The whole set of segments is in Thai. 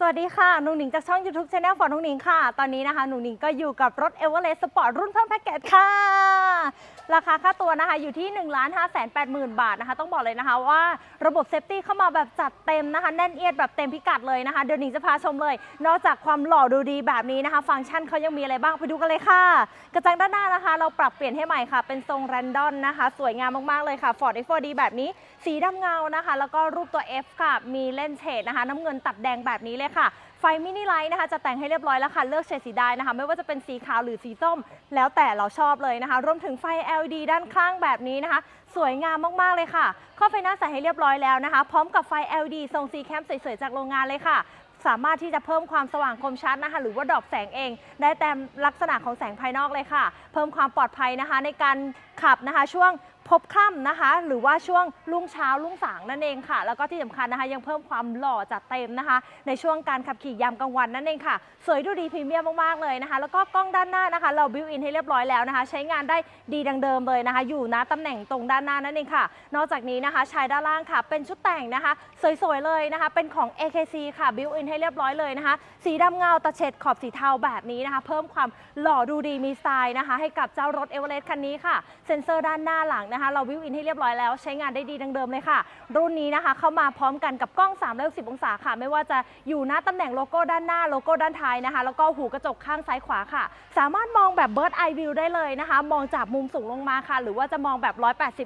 สวัสดีค่ะหนุ่งหนิงจากช่อง YouTube Channel ฟอร์นุ่งหนิงค่ะ ตอนนี้นะคะหนุ่งหนิงก็อยู่กับรถ e v e r e s t Sport รุ่นเพิ่มแพ็กเกจค่ะ ราคาค่าตัวนะคะอยู่ที่1 5 8 0 0 0 0บาทนะคะ ต้องบอกเลยนะคะว่าระบบเซฟตี้เข้ามาแบบจัดเต็มนะคะ แน่นเอียดแบบเต็มพิกัดเลยนะคะ เดี๋ยวหนิงจะพาชมเลย นอกจากความหล่อดูดีแบบนี้นะคะ ฟังก์ชันเขายังมีอะไรบ้างไปดูกันเลยค่ะ กระจังด้านหน้านะคะ เราปรับเปลี่ยนให้ใหม่ค่ะ เป็นทรงแรนดอนนะคะ สวยงามมากๆเลยค่ะ Ford F4D แบบนี้ สีดำเงานะคะ แล้วก็รูปตัว F ค่ะมีเล่นเฉดนะคะ น้ำเงินตัดแดงแบบนี้เลยค่ะ ไฟมินิไลท์นะคะจะแต่งให้เรียบร้อยแล้วค่ะ เลือกเฉดสีได้นะคะ ไม่ว่าจะเป็นสีขาวหรือสีส้ม แล้วแต่เราชอบเลยนะคะ รวมถึงไฟ LED ด้านข้างแบบนี้นะคะ สวยงามมาก ๆ เลยค่ะข้อไฟหน้าใส่ให้เรียบร้อยแล้วนะคะ พร้อมกับไฟ LED ทรงสีแคมสวยๆจากโรงงานเลยค่ะสามารถที่จะเพิ่มความสว่างคมชัดนะคะ หรือว่าดอกแสงเอง ได้แตามลักษณะของแสงภายนอกเลยค่ะ เพิ่มความปลอดภัยนะคะ ในการขับนะคะช่วง พบค่ำนะคะ หรือว่าช่วงรุ่งเช้ารุ่งสางนั่นเองค่ะ แล้วก็ที่สำคัญนะคะ ยังเพิ่มความหล่อจัดเต็มนะคะ ในช่วงการขับขี่ยามกลางวันนั่นเองค่ะ สวยดูดีพรีเมียมมากๆเลยนะคะ แล้วก็กล้องด้านหน้านะคะ เราบิวอินให้เรียบร้อยแล้วนะคะ ใช้งานได้ดีดังเดิมเลยนะคะ อยู่นะตำแหน่งตรงด้านหน้านั่นเองค่ะ นอกจากนี้นะคะชายด้านล่างค่ะ เป็นชุดแต่งนะคะ สวยๆเลยนะคะ เป็นของ AKC ค่ะบิวอินให้เรียบร้อยเลยนะคะ สีดำเงาตะเฉดขอบสีเทาแบบนี้นะคะ เพิ่มความหล่อดูดีมีสไตล์นะคะ ให้กับเจ้ารถเอเวอเรสต์คันนี้ค่ะ เซ็นเซอร์ด้านหน้าหลังนะคะเราบิวอินให้เรียบร้อยแล้ว ใช้งานได้ดีดังเดิมเลยค่ะ รุ่นนี้นะคะเข้ามาพร้อมกันกับกล้อง 360 องศาค่ะ ไม่ว่าจะอยู่หน้าตำแหน่งโลโก้ด้านหน้าโลโก้ด้านท้ายนะคะ แล้วก็หูกระจกข้างซ้ายขวาค่ะ สามารถมองแบบ Bird Eye View ได้เลยนะคะ มองจากมุมสูงลงมาค่ะ หรือว่าจะมองแบบ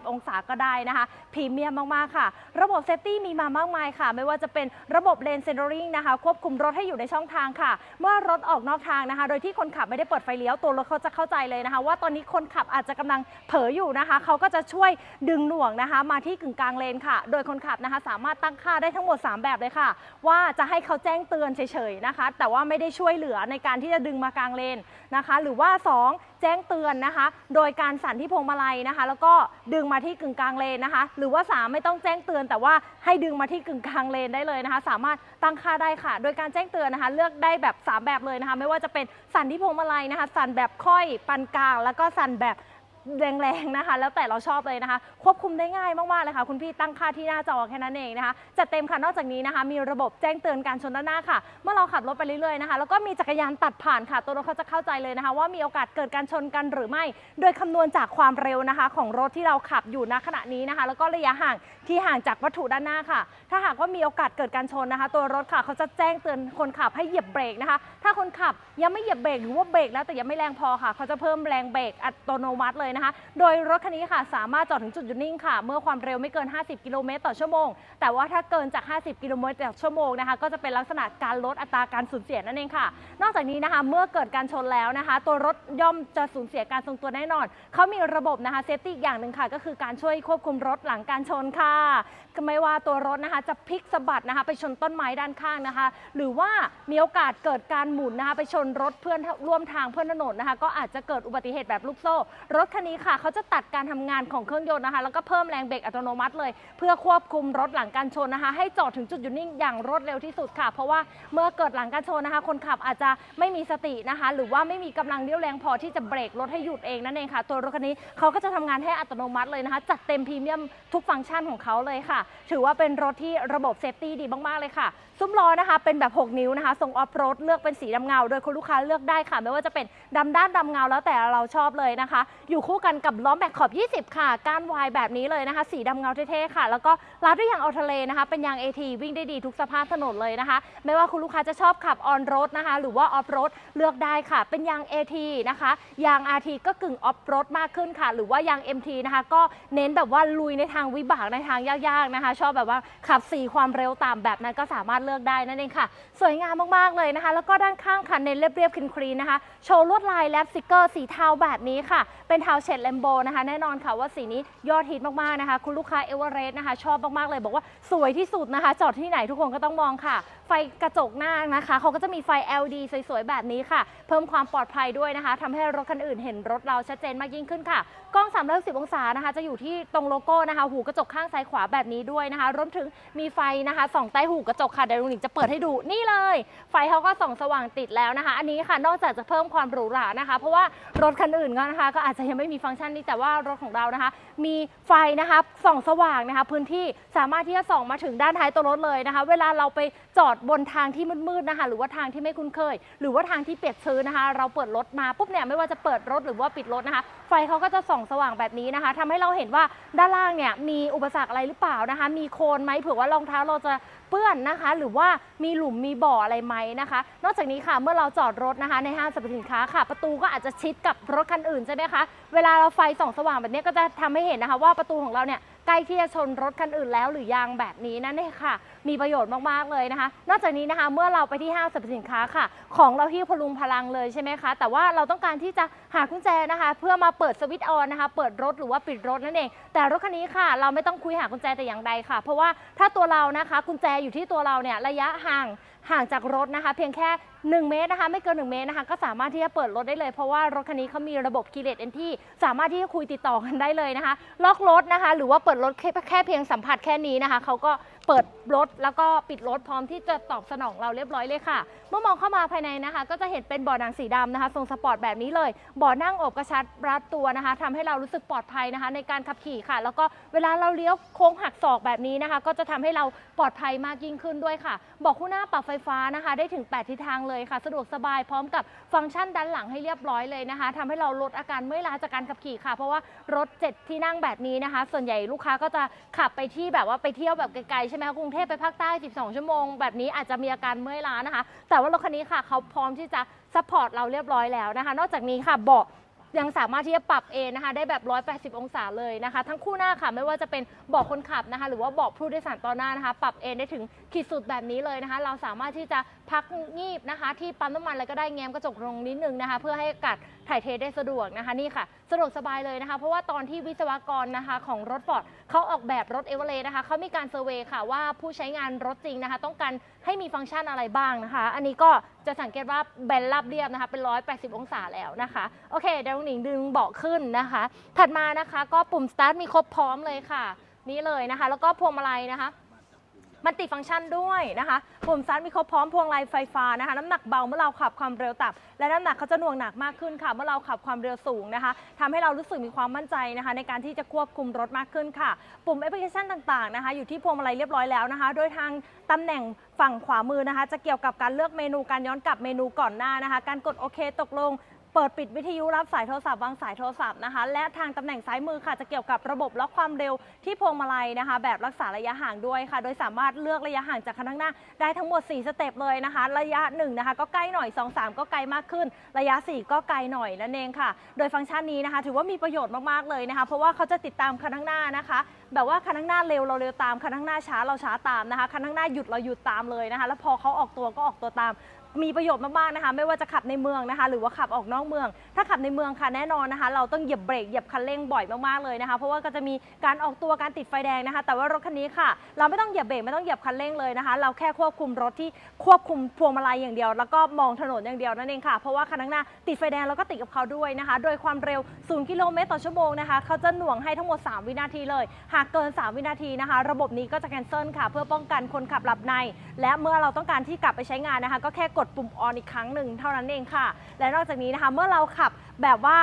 180 องศาก็ได้นะคะพรีเมียมมากๆค่ะ ระบบเซฟตี้มีมามากมายค่ะ ไม่ว่าจะเป็นระบบเลนเซนเ r อริงนะคะควบคุมรถให้อยู่ในช่องทางค่ะ เมื่อรถออกนอกทางนะคะ โดยที่คนขับไม่ได้เปิดไฟเลี้ยวตัวรถเขาจะเข้าใจเลยนะคะ ว่าตอนนี้คนขับอาจจะกำลังเผลออยู่นะคะ เขาก็จะช่วยดึงหน่วงนะคะ มาที่กึ่งกลางเลนค่ะ โดยคนขับนะคะ สามารถตั้งค่าได้ทั้งหมด 3 แบบเลยค่ะ ว่าจะให้เขาแจ้งเตือนเฉยๆนะคะ แต่ว่าไม่ได้ช่วยเหลือในการที่จะดึงมากลางเลนนะคะ หรือว่า 2 แจ้งเตือนนะคะ โดยการสั่นที่พวงมาลัยนะคะ แล้วก็ดึงมาที่กึ่งกลางเลนนะคะ หรือว่า 3 ไม่ต้องแจ้งเตือน แต่ว่าให้ดึงมาที่กึ่งกลางเลนได้เลยนะคะ สามารถตั้งค่าได้ค่ะ โดยการแจ้งเตือนนะคะ เลือกได้แบบ 3 แบบเลยนะคะ ไม่ว่าจะเป็นสั่นที่พวงมาลัยนะคะ สั่นแบบค่อยปานกลาง แล้วก็สั่นแบบ แรงๆนะคะ แล้วแต่เราชอบเลยนะคะ ควบคุมได้ง่ายมากๆเลยค่ะ คุณพี่ตั้งค่าที่หน้าจอแค่นั้นเองนะคะจัดเต็มค่ะนอกจากนี้นะคะ มีระบบแจ้งเตือนการชนด้านหน้าค่ะ เมื่อเราขับรถไปเรื่อยๆนะคะแล้วก็มีจักรยานตัดผ่านค่ะ ตัวรถเขาจะเข้าใจเลยนะคะ ว่ามีโอกาสเกิดการชนกันหรือไม่ โดยคำนวณจากความเร็วนะคะ ของรถที่เราขับอยู่ณขณะนี้นะคะ แล้วก็ระยะห่างที่ห่างจากวัตถุด้านหน้าค่ะ ถ้าหากว่ามีโอกาสเกิดการชนนะคะ ตัวรถค่ะเขาจะแจ้งเตือนคนขับให้เหยียบเบรกนะคะ ถ้าคนขับยังไม่เหยียบเบรกหรือว่าเบรกแล้วแต่ยังไม่แรงพอค่ะ เขาจะเพิ่มแรงเบรกอัตโนมัติเลยนะคะ โดยรถคันนี้ค่ะสามารถจอดถึงจุดหยุดนิ่งค่ะ เมื่อความเร็วไม่เกิน 50 กิโลเมตรต่อชั่วโมง แต่ว่าถ้าเกินจาก 50 กิโลเมตรต่อชั่วโมงนะคะ ก็จะเป็นลักษณะการลดอัตราการสูญเสียนั่นเองค่ะ นอกจากนี้นะคะ เมื่อเกิดการชนแล้วนะคะ ตัวรถย่อมจะสูญเสียการทรงตัวแน่นอน เขามีระบบนะคะเซฟตี้อย่างหนึ่งค่ะ ก็คือการช่วยควบคุมรถหลังการชนค่ะไม่ว่าตัวรถนะคะจะพลิกสะบัดนะคะไปชนต้นไม้ด้านข้างนะคะ หรือว่ามีโอกาสเกิดการหมุนนะคะไปชนรถเพื่อนร่วมทางเพื่อนถนนนะคะ ก็อาจจะเกิดอุบัติเหตุแบบลูกโซ่ รถคันนี้ค่ะเขาจะตัดการทำงานของเครื่องยนต์นะคะ แล้วก็เพิ่มแรงเบรกอัตโนมัติเลย เพื่อควบคุมรถหลังการชนนะคะ ให้จอดถึงจุดหยุดนิ่งอย่างรวดเร็วที่สุดค่ะ เพราะว่าเมื่อเกิดหลังการชนนะคะ คนขับอาจจะไม่มีสตินะคะ หรือว่าไม่มีกำลังเรี่ยวแรงพอที่จะเบรกรถให้หยุดเองนั่นเองค่ะ ตัวรถคันนี้เขาก็จะทำงานให้อัตโนมัติเลยนะคะ จัดเต็มพรีเมียมทุกฟังก์ชันของเขาเลยค่ะ ถือว่าเป็นรถที่ระบบเซฟตี้ดีมากๆเลยค่ะ ซุ้มล้อนะคะ เป็นแบบ 6 นิ้วนะคะทรงออฟโรดเลือกเป็นสีดำเงา โดยคุณลูกค้าเลือกได้ค่ะ ไม่ว่าจะเป็นดำด้านดำเงาแล้วแต่เราชอบเลยนะคะ อยู่คู่กันกับล้อมแม็กขอบ 20 ค่ะ ก้านวายแบบนี้เลยนะคะ สีดำเงาเท่ๆค่ะ แล้วก็รัดด้วยยางออทะเลนะคะ เป็นยาง AT วิ่งได้ดีทุกสภาพถนนเลยนะคะ ไม่ว่าคุณลูกค้าจะชอบขับออนโรดนะคะ หรือว่าออฟโรดเลือกได้ค่ะ เป็นยาง AT นะคะ ยาง RT ก็กึ่งออฟโรดมากขึ้นค่ะ หรือว่ายาง MT นะคะ ก็เน้นแบบว่าลุยในทางวิบากในทางยากๆนะคะ ชอบแบบว่าขับสี่ความเร็วต่ำแบบนั้นก็สามารถเลือกได้นั่นเองค่ะ สวยงามมากๆเลยนะคะ แล้วก็ด้านข้างค่ะเน้นเรียบๆคลีนๆนะคะ โชว์ลวดลายแลปสติกเกอร์สีเทาแบบนี้ค่ะ เป็นเทาเฉดแลมโบนะคะแน่นอนค่ะว่าสีนี้ยอดฮิตมากๆนะคะ คุณลูกค้าเอเวอเรสต์นะคะ ชอบมากๆเลยบอกว่าสวยที่สุดนะคะ จอดที่ไหนทุกคนก็ต้องมองค่ะ ฟกระจกหน้านะคะเขาก็จะมีไฟ LED สวยๆ แบบนี้ค่ะ เพิ่มความปลอดภัยด้วยนะคะทำให้รถคันอื่นเห็นรถเราชัดเจนมากยิ่งขึ้นค่ะ กล้อง 360 องศานะคะ จะอยู่ที่ตรงโลโก้นะคะ หูกระจกข้างซ้ายขวาแบบนี้ด้วยนะคะ รวมถึงมีไฟนะคะส่องใต้หูกระจกค่ะเดี๋ยวลุงหนิงจะเปิดให้ดูนี่เลย ไฟเขาก็ส่องสว่างติดแล้วนะคะ อันนี้ค่ะนอกจากจะเพิ่มความหรูหรานะคะ เพราะว่ารถคันอื่นก็นะคะ ก็อาจจะยังไม่มีมีฟังก์ชันนี้แต่ว่ารถของเรานะคะ มีไฟนะคะส่องสว่างนะคะ พื้นที่สามารถที่จะส่องมาถึงด้านท้ายตัวรถเลยนะคะ เวลาเราไปจอดบนทางที่มืดๆนะคะ หรือว่าทางที่ไม่คุ้นเคย หรือว่าทางที่เปียกชื้นนะคะ เราเปิดรถมาปุ๊บเนี่ยไม่ว่าจะเปิดรถหรือว่าปิดรถนะคะ ไฟเขาก็จะส่องสว่างแบบนี้นะคะทำให้เราเห็นว่าด้านล่างเนี่ยมีอุปสรรคอะไรหรือเปล่านะคะ มีโคลนไหมเผื่อว่ารองเท้าเราจะเปื้อนนะคะ หรือว่ามีหลุมมีบ่ออะไรไหมนะคะ นอกจากนี้ค่ะเมื่อเราจอดรถนะคะ ในห้างสรรพสินค้าค่ะ ประตูก็อาจจะชิดกับรถคันอื่นใช่ไหมคะเวลาเราไฟส่องสว่างแบบนี้ก็จะทำให้เห็นนะคะ ว่าประตูของเราเนี่ยใกล้ที่จะชนรถคันอื่นแล้วหรือยังแบบนี้นั่นเองค่ะมีประโยชน์มากๆเลยนะคะ นอกจากนี้นะคะเมื่อเราไปที่ห้างสรรพสินค้าค่ะ ของเราที่พลุงพลังเลยใช่ไหมคะ แต่ว่าเราต้องการที่จะหากุญแจนะคะ เพื่อมาเปิดสวิตช์ออนนะคะ เปิดรถหรือว่าปิดรถนั่นเอง แต่รถคันนี้ค่ะ เราไม่ต้องคุยหากุญแจแต่อย่างใดค่ะ เพราะว่าถ้าตัวเรานะคะ กุญแจอยู่ที่ตัวเราเนี่ยระยะห่างห่างจากรถนะคะ เพียงแค่ 1 เมตรนะคะ ไม่เกิน 1 เมตรนะคะ ก็สามารถที่จะเปิดรถได้เลย เพราะว่ารถคันนี้เขามีระบบคีเลสเอนที่สามารถที่จะคุยติดต่อกันได้เลยนะคะ ล็อกรถนะคะ หรือว่าเปิดรถแค่แค่เพียงสัมผัสแค่นี้นะคะเขาก็เปิดรถแล้วก็ปิดรถพร้อมที่จะตอบสนองเราเรียบร้อยเลยค่ะ เมื่อมองเข้ามาภายในนะคะ ก็จะเห็นเป็นเบาะหนังสีดำนะคะทรงสปอร์ตแบบนี้เลยเบาะนั่งอบกระชับรัดตัวนะคะทำให้เรารู้สึกปลอดภัยนะคะ ในการขับขี่ค่ะ แล้วก็เวลาเราเลี้ยวโค้งหักศอกแบบนี้นะคะ ก็จะทำให้เราปลอดภัยมากยิ่งขึ้นด้วยค่ะเบอกคู่หน้าปรับไฟฟ้านะคะ ได้ถึง 8 ทิศทางเลยค่ะ สะดวกสบายพร้อมกับฟังก์ชันด้านหลังให้เรียบร้อยเลยนะคะทำให้เราลดอาการเมื่อยล้าจากการขับขี่ค่ะ เพราะว่ารถ 7 ที่นั่งแบบนี้นะคะ ส่วนใหญ่ลูกค้าก็จะขับไปที่แบบว่าไปเที่ยวแบบไกลๆใช่ไหมคะกรุงเทพไปภาคใต้ 12 ชั่วโมง แบบนี้อาจจะมีอาการเมื่อยล้านะคะ แต่ว่ารถคันนี้ค่ะเขาพร้อมที่จะซัพพอร์ตเราเรียบร้อยแล้วนะคะ นอกจากนี้ค่ะเบาะ ยังสามารถที่จะปรับเอนนะคะได้แบบ 180 องศาเลยนะคะ ทั้งคู่หน้าค่ะไม่ว่าจะเป็นเบาะคนขับนะคะ หรือว่าเบาะผู้โดยสารตอนหน้านะคะ ปรับเอนได้ถึงขีดสุดแบบนี้เลยนะคะ เราสามารถที่จะพักงีบนะคะ ที่ปั๊มน้ำมันอะไรก็ได้แง้มกระจกลงนิดนึงนะคะ เพื่อให้อากาศถ่ายเทได้สะดวกนะคะนี่ค่ะ สะดวกสบายเลยนะคะ เพราะว่าตอนที่วิศวกรนะคะ ของรถฟอร์ดเขาออกแบบรถเอเวอเรสต์นะคะเขามีการเซอร์เวยค่ะว่าผู้ใช้งานรถจริงนะคะ ต้องการให้มีฟังก์ชันอะไรบ้างนะคะ อันนี้ก็จะสังเกตว่าแบนราบเรียบนะคะ เป็น 180 องศาแล้วนะคะ โอเค เดี๋ยวหนิงดึงเบาะขึ้นนะคะ ถัดมานะคะ ก็ปุ่มสตาร์ทมีครบพร้อมเลยค่ะ นี่เลยนะคะ แล้วก็พวงมาลัยนะคะ มันติฟังก์ชันด้วยนะคะปุ่มซัดมีครบพร้อมพวงมาลัยไฟฟ้านะคะน้ำหนักเบาเมื่อเราขับความเร็วต่ำและน้ำหนักเขาจะหน่วงหนักมากขึ้นค่ะ เมื่อเราขับความเร็วสูงนะคะทำให้เรารู้สึกมีความมั่นใจนะคะ ในการที่จะควบคุมรถมากขึ้นค่ะ ปุ่มแอปพลิเคชันต่างๆนะคะ อยู่ที่พวงมาลัยเรียบร้อยแล้วนะคะ โดยทางตำแหน่งฝั่งขวามือนะคะ จะเกี่ยวกับการเลือกเมนูการย้อนกลับเมนูก่อนหน้านะคะ การกดโอเคตกลง เปิดปิดวิทยุรับสายโทรศัพท์วางสายโทรศัพท์นะคะ และทางตำแหน่งซ้ายมือค่ะจะเกี่ยวกับระบบล็อกความเร็วที่พวงมาลัยนะคะ แบบรักษาระยะห่างด้วยค่ะ โดยสามารถเลือกระยะห่างจากคันข้างหน้าได้ทั้งหมด 4 สเต็ปเลยนะคะ ระยะ1นะคะก็ใกล้หน่อย 2 3 ก็ไกลมากขึ้น ระยะ 4 ก็ไกลหน่อยนั่นเองค่ะ โดยฟังก์ชันนี้นะคะ ถือว่ามีประโยชน์มากๆเลยนะคะ เพราะว่าเขาจะติดตามคันข้างหน้านะคะ แบบว่าคันข้างหน้าเร็วเราเร็วตามคันข้างหน้าช้าเราช้าตามนะคะคันข้างหน้าหยุดเราหยุดตามเลยนะคะ แล้วพอเขาออกตัวก็ออกตัวตาม มีประโยชน์มากๆนะคะ ไม่ว่าจะขับในเมืองนะคะ หรือว่าขับออกนอกเมือง ถ้าขับในเมืองค่ะแน่นอนนะคะ เราต้องเหยียบเบรกเหยียบคันเร่งบ่อยมากๆเลยนะคะ เพราะว่าก็จะมีการออกตัวการติดไฟแดงนะคะ แต่ว่ารถคันนี้ค่ะ เราไม่ต้องเหยียบเบรกไม่ต้องเหยียบคันเร่งเลยนะคะ เราแค่ควบคุมรถที่ควบคุมพวงมาลัยอย่างเดียว แล้วก็มองถนนอย่างเดียวนั่นเองค่ะ เพราะว่าคันข้างหน้าติดไฟแดงเราก็ติดกับเขาด้วยนะคะ โดยความเร็ว 0 กิโลเมตรต่อชั่วโมงนะคะ เขาจะหน่วงให้ทั้งหมด 3 วินาทีเลย หากเกิน 3 วินาทีนะคะ ระบบนี้ก็จะแคนเซิลค่ะ เพื่อป้องกันคนขับหลับใน และเมื่อเราต้องการที่กลับไปใช้งานนะคะ ก็แค่กดปุ่มออนอีกครั้งหนึ่งเท่านั้นเองค่ะ และนอกจากนี้นะคะเมื่อเราขับแบบว่า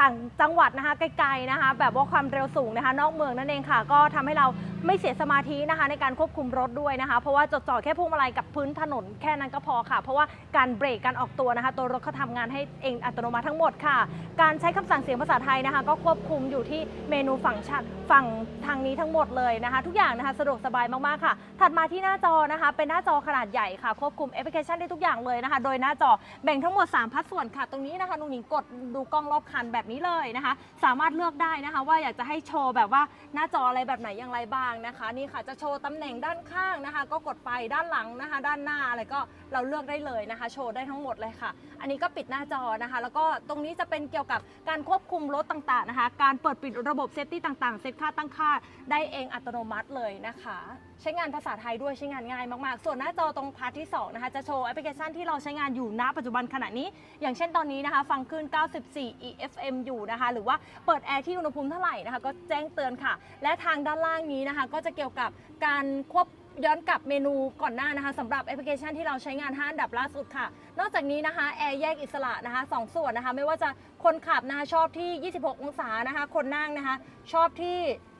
ต่างจังหวัดนะคะไกลๆนะคะแบบว่าความเร็วสูงนะคะนอกเมืองนั่นเองค่ะ ก็ทำให้เราไม่เสียสมาธินะคะ ในการควบคุมรถด้วยนะคะ เพราะว่าจดจ่อแค่พวงมาลัยกับพื้นถนนแค่นั้นก็พอค่ะ เพราะว่าการเบรกการออกตัวนะคะ ตัวรถเขาทำงานให้เองอัตโนมัติทั้งหมดค่ะ การใช้คำสั่งเสียงภาษาไทยนะคะ ก็ควบคุมอยู่ที่เมนูฝั่งชัดฝั่งทางนี้ทั้งหมดเลยนะคะ ทุกอย่างนะคะสะดวกสบายมากๆค่ะ ถัดมาที่หน้าจอนะคะ เป็นหน้าจอขนาดใหญ่ค่ะ ควบคุมแอปพลิเคชันได้ทุกอย่างเลยนะคะ โดยหน้าจอแบ่งทั้งหมด3พัดส่วนค่ะ ตรงนี้นะคะนุ่งหนิงกดดูกล้องรอบคันแแบบนี้เลยนะคะ สามารถเลือกได้นะคะ ว่าอยากจะให้โชว์แบบว่าหน้าจออะไรแบบไหนอย่างไรบ้างนะคะ นี่ค่ะจะโชว์ตำแหน่งด้านข้างนะคะ ก็กดไปด้านหลังนะคะ ด้านหน้าอะไรก็เราเลือกได้เลยนะคะ โชว์ได้ทั้งหมดเลยค่ะ อันนี้ก็ปิดหน้าจอนะคะ แล้วก็ตรงนี้จะเป็นเกี่ยวกับการควบคุมรถต่างๆนะคะ การเปิดปิดระบบเซฟตี้ต่างๆ เซตค่าตั้งค่าได้เองอัตโนมัติเลยนะคะ ใช้งานภาษาไทยด้วยใช้งานง่ายมากๆ ส่วนหน้าจอตรงพาร์ทที่2นะคะจะโชว์แอปพลิเคชันที่เราใช้งานอยู่ณปัจจุบันขณะนี้ อย่างเช่นตอนนี้นะคะ ฟังคลื่น94 EFM อยู่นะคะ หรือว่าเปิดแอร์ที่อุณหภูมิเท่าไหร่นะคะ ก็แจ้งเตือนค่ะ และทางด้านล่างนี้นะคะ ก็จะเกี่ยวกับการควบย้อนกลับเมนูก่อนหน้านะคะสำหรับแอปพลิเคชันที่เราใช้งาน 5 อันดับล่าสุดค่ะ นอกจากนี้นะคะแอร์แยกอิสระนะคะสองส่วนนะคะ ไม่ว่าจะคนขับนะคะชอบที่ 26 องศานะคะ คนนั่งนะคะ ชอบที่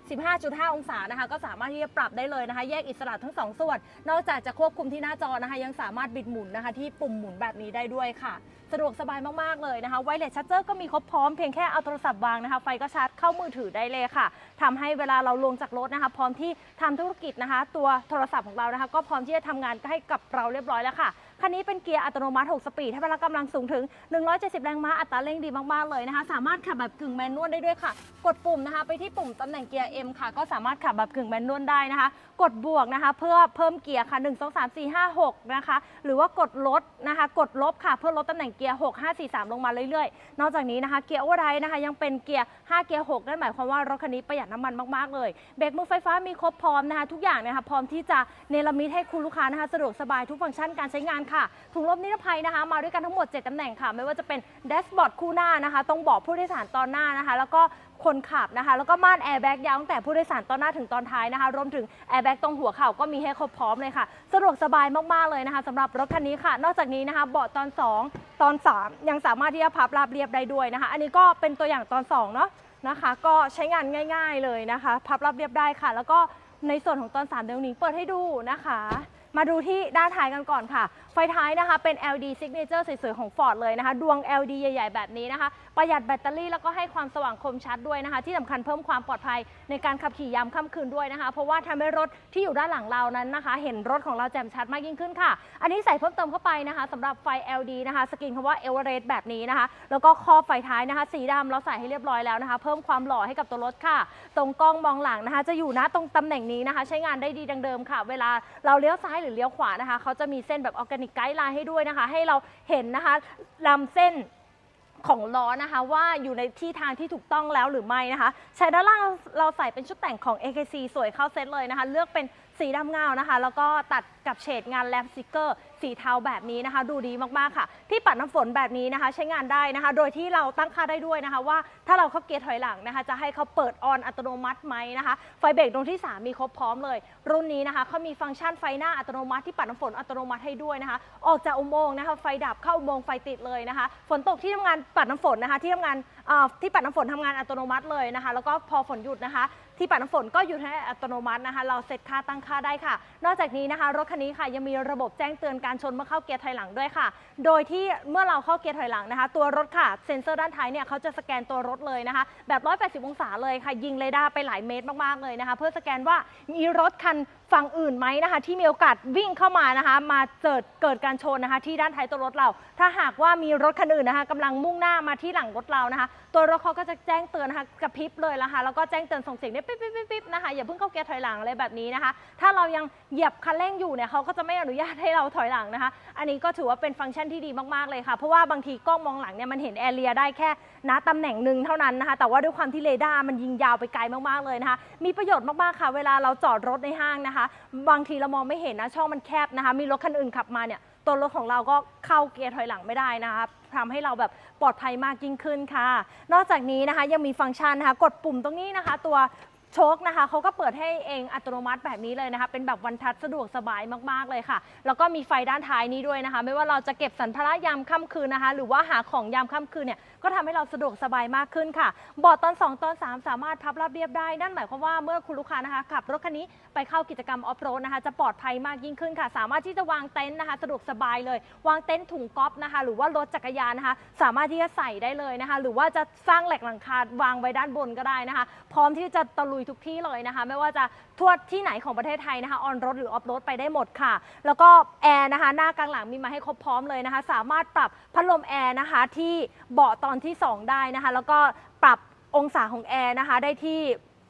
15.5 องศานะคะ ก็สามารถที่จะปรับได้เลยนะคะ แยกอิสระทั้งสองส่วน นอกจากจะควบคุมที่หน้าจอนะคะ ยังสามารถบิดหมุนนะคะ ที่ปุ่มหมุนแบบนี้ได้ด้วยค่ะ สะดวกสบายมาก ๆ เลยนะคะไวเลสชาร์เจอร์ก็มีครบพร้อมเพียงแค่เอาโทรศัพท์วางนะคะ ไฟก็ชาร์จเข้ามือถือได้เลยค่ะทำให้เวลาเราลงจากรถนะคะ พร้อมที่ทำธุรกิจนะคะ ตัวโทรศัพท์ของเรานะคะ ก็พร้อมที่จะทำงานให้กับเราเรียบร้อยแล้วค่ะ คันนี้เป็นเกียร์อัตโนมัติ 6 สปีดให้พละกำลังสูงถึง 170 แรงม้าอัตราเร่งดีมากๆเลยนะคะ สามารถขับแบบกึ่งแมนนวลได้ด้วยค่ะ กดปุ่มนะคะไปที่ปุ่มตำแหน่งเกียร์ M ค่ะ ก็สามารถขับแบบกึ่งแมนนวลได้นะคะ กดบวกนะคะเพื่อเพิ่มเกียร์ค่ะ 1 2 3 4 5 6 นะคะ หรือว่ากดลดนะคะ กดลบค่ะเพื่อลดตำแหน่งเกียร์ 6 5 4 3 ลงมาเรื่อยๆ นอกจากนี้นะคะเกียร์โอเวอร์ไรด์นะคะ ยังเป็นเกียร์ 5 เกียร์ 6 นั่นหมายความว่ารถคันนี้ประหยัดน้ำมันมากๆเลยเบรกมือไฟฟ้ามีครบพร้อมนะคะทุกอย่างนะคะพร้อมที่จะเนรมิตให้คุณลูกค้านะคะสะดวกสบายทุกฟังก์ชันการใช้งานค่ะ ถุงลมนิรภัยนะคะ มาด้วยกันทั้งหมด 7ตำแหน่งค่ะ ไม่ว่าจะเป็นแดชบอร์ดคู่หน้านะคะตรงเบาะผู้โดยสารตอนหน้านะคะ แล้วก็คนขับนะคะ แล้วก็ม่านแอร์แบ็กยาวตั้งแต่ผู้โดยสารตอนหน้าถึงตอนท้ายนะคะ รวมถึงแอร์แบ็กตรงหัวเข่าก็มีให้ครบพร้อมเลยค่ะ สะดวกสบายมาก ๆ เลยนะคะสำหรับรถคันนี้ค่ะ นอกจากนี้นะคะ เบาะตอน 2 ตอน 3 ยังสามารถที่จะพับราบเรียบได้ด้วยนะคะ อันนี้ก็เป็นตัวอย่างตอน 2 เนาะนะคะ ก็ใช้งานง่าย ๆเลยนะคะ พับราบเรียบได้ค่ะ แล้วก็ในส่วนของตอน3เดี๋ยวหนิงเปิดให้ดูนะคะ มาดูที่ด้านท้ายกันก่อนค่ะ ไฟท้ายนะคะเป็น LED signature สวยๆของ Ford เลยนะคะ ดวง LED ใหญ่ ๆ แบบนี้นะคะ ประหยัดแบตเตอรี่แล้วก็ให้ความสว่างคมชัดด้วยนะคะ ที่สำคัญเพิ่มความปลอดภัยในการขับขี่ยามค่ำคืนด้วยนะคะ เพราะว่าทำให้รถที่อยู่ด้านหลังเรานั้นนะคะ เห็นรถของเราแจ่มชัดมากยิ่งขึ้นค่ะ อันนี้ใส่เพิ่มเติมเข้าไปนะคะสำหรับไฟ LED นะคะ สกรีนคำว่า Everest แบบนี้นะคะ แล้วก็ครอบไฟท้ายนะคะ สีดำเราใส่ให้เรียบร้อยแล้วนะคะ เพิ่มความหล่อให้กับตัวรถค่ะ ตรงกล้องมองหลังนะคะ จะอยู่นะตรงตำแหน่งนี้นะคะ ใช้งานได้ดีดังเดิมค่ะ เวลาเราเลี้ยวซ้ายหรือเลี้ยวขวานะคะเขาจะมีเส้นแบบออร์แกนิกไกด์ไลน์ให้ด้วยนะคะ ให้เราเห็นนะคะลำเส้นของล้อนะคะว่าอยู่ในที่ทางที่ถูกต้องแล้วหรือไม่นะคะใช้ด้านล่างเราใส่เป็นชุดแต่งของ AKC สวยเข้าเซตเลยนะคะ เลือกเป็นสีดำเงานะคะ แล้วก็ตัด กับเฉดงานแลมสติกเกอร์สีเทาแบบนี้นะคะ ดูดีมากๆค่ะ ที่ปัดน้ำฝนแบบนี้นะคะ ใช้งานได้นะคะ โดยที่เราตั้งค่าได้ด้วยนะคะ ว่าถ้าเราเข้าเกียร์ถอยหลังนะคะ จะให้เขาเปิดออนอัตโนมัติไหมนะคะ ไฟเบรกตรงที่ 3 มีครบพร้อมเลย รุ่นนี้นะคะเขามีฟังก์ชันไฟหน้าอัตโนมัติที่ปัดน้ำฝนอัตโนมัติให้ด้วยนะคะ ออกจากอุโมงค์นะคะ ไฟดับเข้าอุโมงค์ไฟติดเลยนะคะ ฝนตกที่ทำงานปัดน้ำฝนนะคะ ที่ทำงานที่ปัดน้ำฝนทำงานอัตโนมัติเลยนะคะ แล้วก็พอฝนหยุดนะคะ ที่ปัดน้ำฝนก็หยุดให้อัตโนมัตินะคะ เราเซตค่าตั้งค่าได้ค่ะ นอกจากนี้นะคะรถคันนี้ค่ะยังมีระบบแจ้งเตือนการชนเมื่อเข้าเกียร์ถอยหลังด้วยค่ะ โดยที่เมื่อเราเข้าเกียร์ถอยหลังนะคะ ตัวรถค่ะเซ็นเซอร์ด้านท้ายเนี่ยเขาจะสแกนตัวรถเลยนะคะ แบบ 180 องศาเลยค่ะ ยิงเรดาร์ไปหลายเมตรมากๆเลยนะคะ เพื่อสแกนว่ามีรถคัน ฝั่งอื่นไหมนะคะ ที่มีโอกาสวิ่งเข้ามานะคะ มาเกิดเกิดการชนนะคะ ที่ด้านท้ายตัวรถเรา ถ้าหากว่ามีรถคันอื่นนะคะกำลังมุ่งหน้ามาที่หลังรถเรานะคะ ตัวรถเขาก็จะแจ้งเตือนนะคะกระพริบเลยนะคะแล้วก็แจ้งเตือนส่งเสียงได้ปิ๊บปิ๊บปิ๊บปิ๊บนะคะอย่าเพิ่งเข้าเกียร์ถอยหลังอะไรแบบนี้นะคะ ถ้าเรายังเหยียบคันเร่งอยู่เนี่ยเขาก็จะไม่อนุญาตให้เราถอยหลังนะคะ อันนี้ก็ถือว่าเป็นฟังก์ชันที่ดีมากๆเลยค่ะเพราะว่าบางทีกล้องมองหลังเนี่ยมันเห็นแอเรียได้แค่ณตำแหน่งหนึ่งเท่านั้นนะคะ แต่ว่าด้วยความที่เรดาร์มันยิงยาวไปไกลมากๆเลยนะคะ มีประโยชน์มากๆค่ะ เวลาเราจอดรถในห้างนะคะบางทีเรามองไม่เห็นนะช่องมันแคบนะคะ มีรถคันอื่นขับมาเนี่ยตัวรถของเราก็เข้าเกียร์ถอยหลังไม่ได้นะคะทำให้เราแบบปลอดภัยมากยิ่งขึ้นค่ะ นอกจากนี้นะคะยังมีฟังก์ชันนะคะ กดปุ่มตรงนี้นะคะ ตัวโชคนะคะเขาก็เปิดให้เองอัตโนมัติแบบนี้เลยนะคะ เป็นแบบวันทัชสะดวกสบายมากๆเลยค่ะ แล้วก็มีไฟด้านท้ายนี้ด้วยนะคะ ไม่ว่าเราจะเก็บสัมภาระยามค่ำคืนนะคะ หรือว่าหาของยามค่ำคืนเนี่ยก็ทำให้เราสะดวกสบายมากขึ้นค่ะเบาะตอน 2 ตอน 3 สามารถพับราบเรียบได้ นั่นหมายความว่าเมื่อคุณลูกค้านะคะขับรถคันนี้ไปเข้ากิจกรรมออฟโรดนะคะจะปลอดภัยมากยิ่งขึ้นค่ะ สามารถที่จะวางเต็นท์นะคะ สะดวกสบายเลย วางเต็นท์ถุงก๊อฟนะคะ หรือว่ารถจักรยานนะคะ สามารถที่จะใส่ได้เลยนะคะ หรือว่าจะสร้างแหลกหลังคาวางไว้ด้านบนก็ได้นะคะ พร้อมที่จะตะลุยทุกที่เลยนะคะ ไม่ว่าจะทั่วที่ไหนของประเทศไทยนะคะออนรถหรือออฟโรดไปได้หมดค่ะ แล้วก็แอร์นะคะ หน้ากลางหลังมีมาให้ครบพร้อมเลยนะคะ สามารถปรับพัดลมแอร์นะคะ ที่เบาะตอนที่ 2 ได้นะคะ แล้วก็ปรับองศาของแอร์นะคะ ได้ที่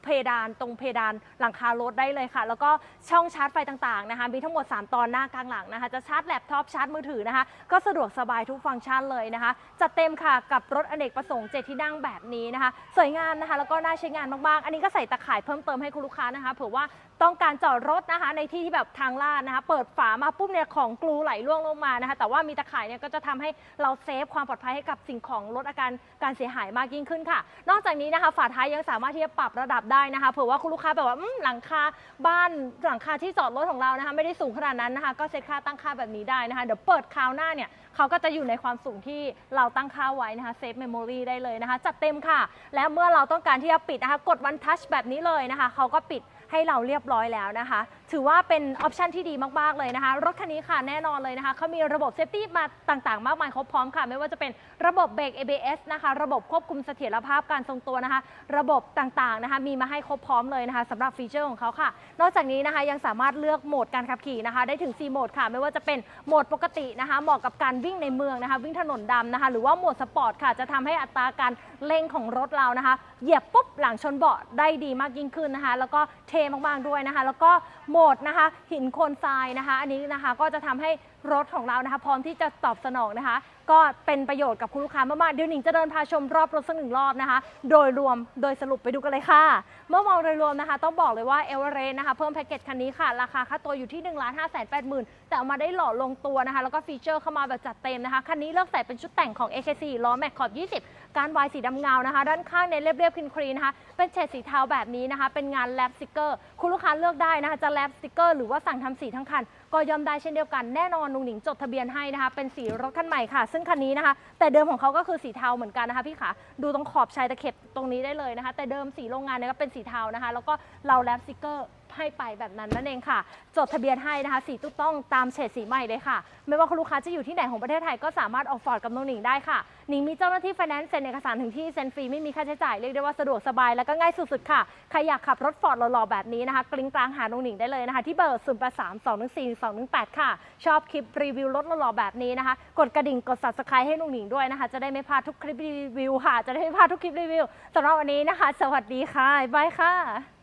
เพดานตรงเพดานหลังคารถได้เลยค่ะ แล้วก็ช่องชาร์จไฟต่างๆนะคะ มีทั้งหมด 3 ตอนหน้ากลางหลังนะคะ จะชาร์จแล็ปท็อปชาร์จมือถือนะคะ ก็สะดวกสบายทุกฟังก์ชันเลยนะคะ จัดเต็มค่ะกับรถอเนกประสงค์เจ็ดที่นั่งแบบนี้นะคะ สวยงามนะคะ แล้วก็น่าใช้งานมากๆ อันนี้ก็ใส่ตะข่ายเพิ่มเติมให้คุณลูกค้านะคะ เผื่อว่า ต้องการจอดรถนะคะ ในที่ที่แบบทางลาดนะคะ เปิดฝามาปุ๊บเนี่ยของกลูไหลล่วงลงมานะคะ แต่ว่ามีตะข่ายเนี่ยก็จะทำให้เราเซฟความปลอดภัยให้กับสิ่งของลดอาการการเสียหายมากยิ่งขึ้นค่ะ นอกจากนี้นะคะ ฝาท้ายยังสามารถที่จะปรับระดับได้นะคะเผื่อว่าคุณลูกค้าแบบว่าอืมหลังคาบ้านหลังคาที่จอดรถของเรานะคะ ไม่ได้สูงขนาดนั้นนะคะ ก็เซตค่าตั้งค่าแบบนี้ได้นะคะ เดี๋ยวเปิดคราวหน้าเนี่ยเขาก็จะอยู่ในความสูงที่เราตั้งค่าไว้นะคะเซฟเมมโมรีได้เลยนะคะจัดเต็มค่ะ และเมื่อเราต้องการที่จะปิดนะคะ กดวันทัชแบบนี้เลยนะคะเขาก็ปิด ให้เราเรียบร้อยแล้วนะคะ ถือว่าเป็นออปชันที่ดีมาก ๆ เลยนะคะ รถคันนี้ค่ะแน่นอนเลยนะคะเขามีระบบเซฟตี้มาต่างๆ มากมายครบพร้อมค่ะ ไม่ว่าจะเป็นระบบเบรก ABS นะคะ ระบบควบคุมเสถียรภาพการทรงตัวนะคะ ระบบต่างๆนะคะ มีมาให้ครบพร้อมเลยนะคะสำหรับฟีเจอร์ของเขาค่ะ นอกจากนี้นะคะยังสามารถเลือกโหมดการขับขี่นะคะ ได้ถึง 4 โหมดค่ะ ไม่ว่าจะเป็นโหมดปกตินะคะ เหมาะกับการวิ่งในเมืองนะคะ วิ่งถนนดำนะคะ หรือว่าโหมดสปอร์ตค่ะ จะทำให้อัตราการเร่งของรถเรานะคะ เหยียบปุ๊บหลังชนเบาะได้ดีมากยิ่งขึ้นนะคะ แล้วก็เทมากๆด้วยนะคะ แล้วก็โหมดนะคะหินโคลนทรายนะคะ อันนี้นะคะก็จะทำให้ รถของเรานะคะ พร้อมที่จะตอบสนองนะคะ ก็เป็นประโยชน์กับคุณลูกค้ามากๆเดี๋ยวหนิงจะเดินพาชมรอบรถสักหนึ่งรอบนะคะ โดยรวมโดยสรุปไปดูกันเลยค่ะ เมื่อมองโดยรวมนะคะ ต้องบอกเลยว่าเอเวอเรสต์นะคะ เพิ่มแพ็กเกจคันนี้ค่ะ ราคาค่าตัวอยู่ที่1 5 8 0 0 0 0แต่เอามาได้หล่อลงตัวนะคะ แล้วก็ฟีเจอร์เข้ามาแบบจัดเต็มนะคะคันนี้เลือกใส่เป็นชุดแต่งของ AKC ล้อแม็กขอบ 20 การวายสีดำเงานะคะ ด้านข้างในเรียบๆคลีนๆนะคะเป็นเฉดสีเทาแบบนี้นะคะ เป็นงานแลปสติกเกอร์ คุณลูกค้าเลือกได้นะคะจะแลปสติกเกอร์หรือว่าสั่งทำสีทั้งคัน ก็ย่อมได้เช่นเดียวกันแน่นอนนุงหนิงจดทะเบียนให้นะคะ เป็นสีรถคันใหม่ค่ะ ซึ่งคันนี้นะคะ แต่เดิมของเขาก็คือสีเทาเหมือนกันนะคะพี่ขาดูตรงขอบชายตะเข็บตรงนี้ได้เลยนะคะ แต่เดิมสีโรงงานเนี่ยก็เป็นสีเทานะคะ แล้วก็เราแลปสติกเกอร์ ให้ไปแบบนั้นนั่นเองค่ะ จดทะเบียนให้นะคะ สีถูกต้องตามเฉดสีใหม่เลยค่ะ ไม่ว่าคุณลูกค้าจะอยู่ที่ไหนของประเทศไทยก็สามารถออกฟอร์ดกับน้องหนิงได้ค่ะหนิงมีเจ้าหน้าที่ไฟแนนซ์เซ็นเอกสารถึงที่เซ็นฟรีไม่มีค่าใช้จ่ายเรียกได้ว่าสะดวกสบายแล้วก็ง่ายสุดๆค่ะใครอยากขับรถฟอร์ดหล่อๆแบบนี้นะคะกลิ้งกลางหาน้องหนิงได้เลยนะคะที่เบอร์0 8 3 2 1 4 2 1 8 ค่ะ ชอบคลิปรีวิวรถหล่อๆแบบนี้นะคะ กดกระดิ่งกด subscribe ให้น้องหนิงด้วยนะคะ จะได้ไม่พลาดทุกคลิปรีวิวค่ะ จะได้ไม่พลาดทุกคลิปรีวิวสำหรับวันนี้นะคะ สวัสดีค่ะบ๊ายบายค่ะ